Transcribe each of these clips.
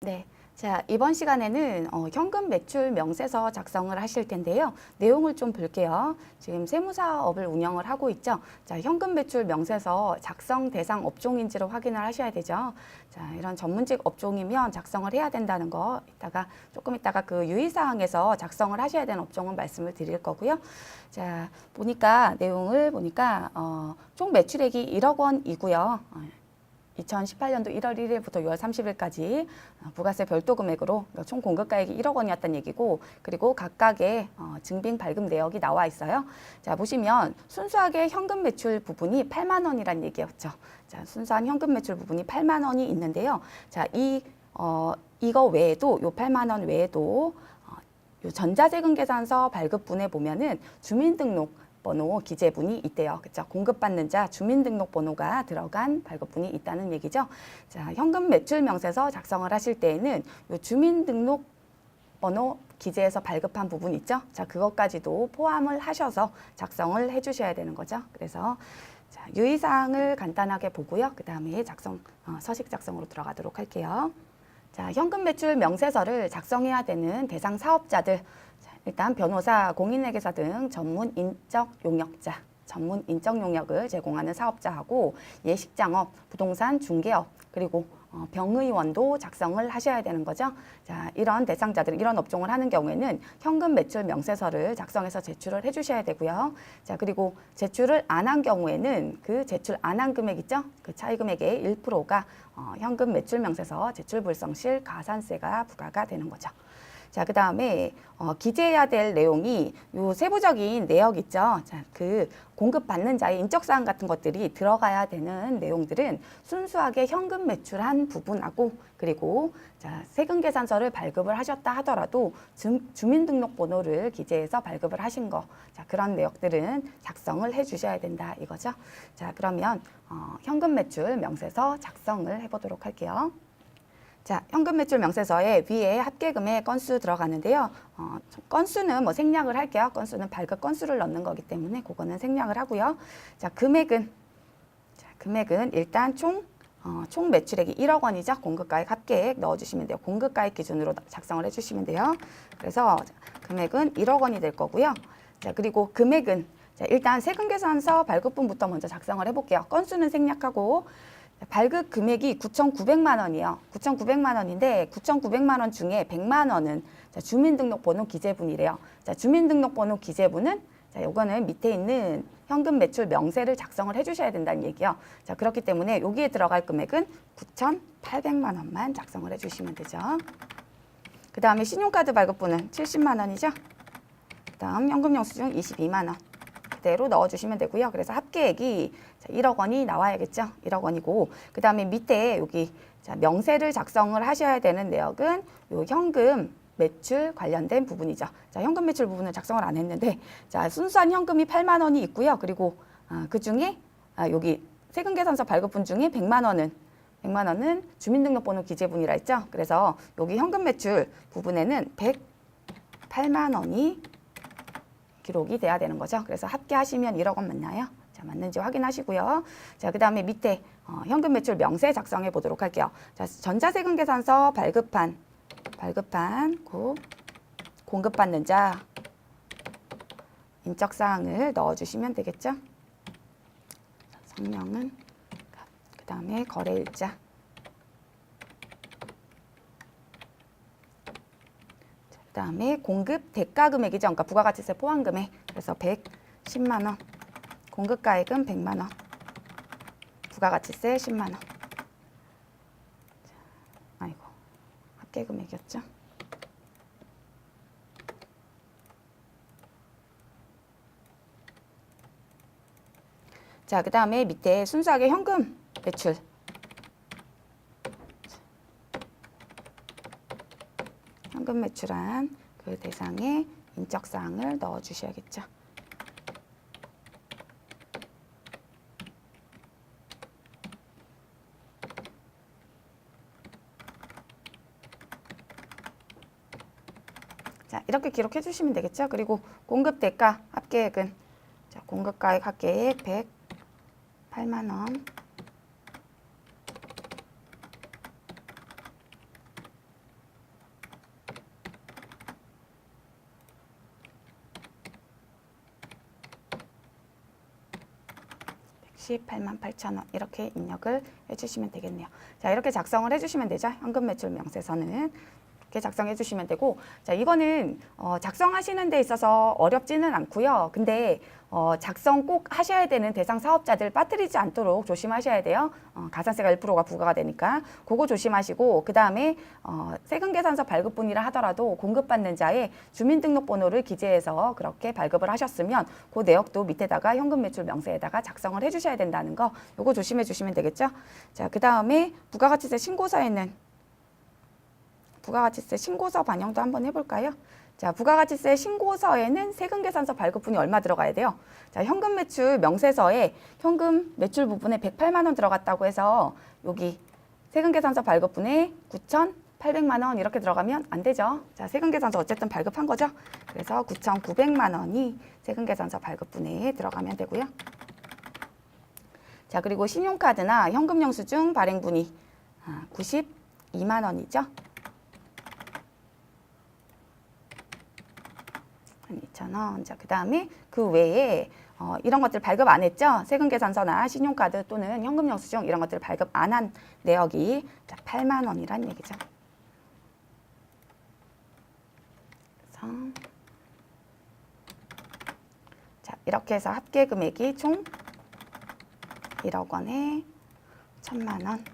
네. 자, 이번 시간에는 어, 현금 매출 명세서 작성을 하실 텐데요. 내용을 좀 볼게요. 지금 세무사업을 운영을 하고 있죠. 자, 현금 매출 명세서 작성 대상 업종인지를 확인을 하셔야 되죠. 자, 이런 전문직 업종이면 작성을 해야 된다는 거 이따가 조금 이따가 그 유의사항에서 작성을 하셔야 되는 업종은 말씀을 드릴 거고요. 자, 보니까 내용을 보니까 어, 총 매출액이 1억 원이고요. 어, 2018년도 1월 1일부터 6월 30일까지 어, 부가세 별도 금액으로 총 공급가액이 1억 원이었다는 얘기고 그리고 각각의 어, 증빙 발급 내역이 나와 있어요. 자 보시면 순수하게 현금 매출 부분이 8만 원이란 얘기였죠. 자 순수한 현금 매출 부분이 8만 원이 있는데요. 자이 어, 이거 외에도 요 8만 원 외에도 어, 요 전자세금 계산서 발급분에 보면은 주민등록 번호 기재분이 있대요. 그렇죠? 공급받는 자 주민등록번호가 들어간 발급분이 있다는 얘기죠. 자, 현금 매출 명세서 작성을 하실 때에는 요 주민등록 번호 기재에서 발급한 부분 있죠. 자, 그것까지도 포함을 하셔서 작성을 해 주셔야 되는 거죠. 그래서 자, 유의사항을 간단하게 보고요. 그 다음에 작성 어, 서식 작성으로 들어가도록 할게요. 자, 현금 매출 명세서를 작성해야 되는 대상 사업자들 자, 일단 변호사, 공인회계사 등 전문 인적 용역자, 전문 인적 용역을 제공하는 사업자하고 예식장업, 부동산 중개업, 그리고 어, 병의원도 작성을 하셔야 되는 거죠. 자, 이런 대상자들, 이런 업종을 하는 경우에는 현금 매출 명세서를 작성해서 제출을 해 주셔야 되고요. 자, 그리고 제출을 안 한 경우에는 그 제출 안 한 금액 있죠? 그 차이 금액의 1%가 어, 현금 매출 명세서 제출 불성실 가산세가 부과가 되는 거죠. 자, 그 다음에 어, 기재해야 될 내용이 요 세부적인 내역 있죠. 자, 그 공급받는 자의 인적사항 같은 것들이 들어가야 되는 내용들은 순수하게 현금 매출한 부분하고 그리고 자, 세금 계산서를 발급을 하셨다 하더라도 주, 주민등록번호를 기재해서 발급을 하신 거. 자, 그런 내역들은 작성을 해 주셔야 된다 이거죠. 자, 그러면 어, 현금 매출 명세서 작성을 해 보도록 할게요. 자, 현금 매출 명세서에 위에 합계금의 건수 들어가는데요. 어, 건수는 뭐 생략을 할게요. 건수는 발급 건수를 넣는 거기 때문에 그거는 생략을 하고요. 자, 금액은 자, 금액은 일단 총 어, 총 매출액이 1억 원이죠. 공급가액 합계액 넣어주시면 돼요. 공급가액 기준으로 작성을 해주시면 돼요. 그래서 금액은 1억 원이 될 거고요. 자, 그리고 금액은 자, 일단 세금 계산서 발급분부터 먼저 작성을 해볼게요. 건수는 생략하고 발급 금액이 9,900만 원이에요. 9,900만 원인데 9,900만 원 중에 100만 원은 자, 주민등록번호 기재분이래요. 자, 주민등록번호 기재분은 자, 요거는 밑에 있는 현금 매출 명세를 작성을 해주셔야 된다는 얘기요. 자, 그렇기 때문에 여기에 들어갈 금액은 9,800만 원만 작성을 해주시면 되죠. 그 다음에 신용카드 발급분은 70만 원이죠. 그 다음 현금 영수증 22만 원. 그대로 넣어주시면 되고요. 그래서 합계액이 자, 1억 원이 나와야겠죠. 1억 원이고 그 다음에 밑에 여기 자, 명세를 작성을 하셔야 되는 내역은 요 현금 매출 관련된 부분이죠. 자, 현금 매출 부분은 작성을 안 했는데 자, 순수한 현금이 8만 원이 있고요. 그리고 아, 그 중에 아, 여기 세금 계산서 발급분 중에 100만 원은 100만 원은 주민등록번호 기재분이라 했죠. 그래서 여기 현금 매출 부분에는 108만 원이 기록이 돼야 되는 거죠. 그래서 합계하시면 1억 원 맞나요? 자, 맞는지 확인하시고요. 자, 그 다음에 밑에 어, 현금 매출 명세 작성해 보도록 할게요. 자, 전자세금 계산서 발급한, 발급한, 고, 공급받는 자, 인적사항을 넣어주시면 되겠죠. 자, 성명은, 그 다음에 거래일자, 그 다음에 공급 대가 금액이죠. 그러니까 부가가치세 포함 금액. 그래서 110만 원. 공급 가액은 100만 원. 부가가치세 10만 원. 자, 아이고. 합계 금액이었죠. 자, 그 다음에 밑에 순수하게 현금 매출. 현금 매출한 그 대상에 인적사항을 넣어 주셔야겠죠. 자, 이렇게 기록해 주시면 되겠죠. 그리고 공급 대가 합계액은 자, 공급 가액 합계액 108만 원. 18만 8천 원 이렇게 입력을 해주시면 되겠네요. 자 이렇게 작성을 해주시면 되죠. 현금 매출 명세서는 이렇게 작성해 주시면 되고 자 이거는 어, 작성하시는 데 있어서 어렵지는 않고요. 근데 어, 작성 꼭 하셔야 되는 대상 사업자들 빠뜨리지 않도록 조심하셔야 돼요. 어, 가산세가 1%가 부과가 되니까 그거 조심하시고 그 다음에 어, 세금계산서 발급분이라 하더라도 공급받는 자의 주민등록번호를 기재해서 그렇게 발급을 하셨으면 그 내역도 밑에다가 현금 매출 명세에다가 작성을 해주셔야 된다는 거 요거 조심해 주시면 되겠죠. 자그 다음에 부가가치세 신고서에는 부가가치세 신고서 반영도 한번 해볼까요? 자, 부가가치세 신고서에는 세금 계산서 발급분이 얼마 들어가야 돼요? 자, 현금 매출 명세서에 현금 매출 부분에 108만 원 들어갔다고 해서 여기 세금 계산서 발급분에 9,800만 원 이렇게 들어가면 안 되죠. 자, 세금 계산서 어쨌든 발급한 거죠. 그래서 9,900만 원이 세금 계산서 발급분에 들어가면 되고요. 자, 그리고 신용카드나 현금 영수증 발행분이 아, 92만 원이죠. 한 2,000원. 자, 그 다음에 그 외에 어, 이런 것들 발급 안 했죠? 세금 계산서나 신용카드 또는 현금 영수증 이런 것들 발급 안 한 내역이 자, 8만 원이란 얘기죠. 그래서 자, 이렇게 해서 합계 금액이 총 1억 원에 1천만 원.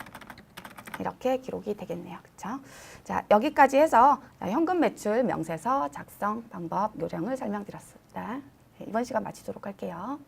이렇게 기록이 되겠네요. 그렇죠? 자, 여기까지 해서 현금 매출 명세서 작성 방법 요령을 설명드렸습니다. 네, 이번 시간 마치도록 할게요.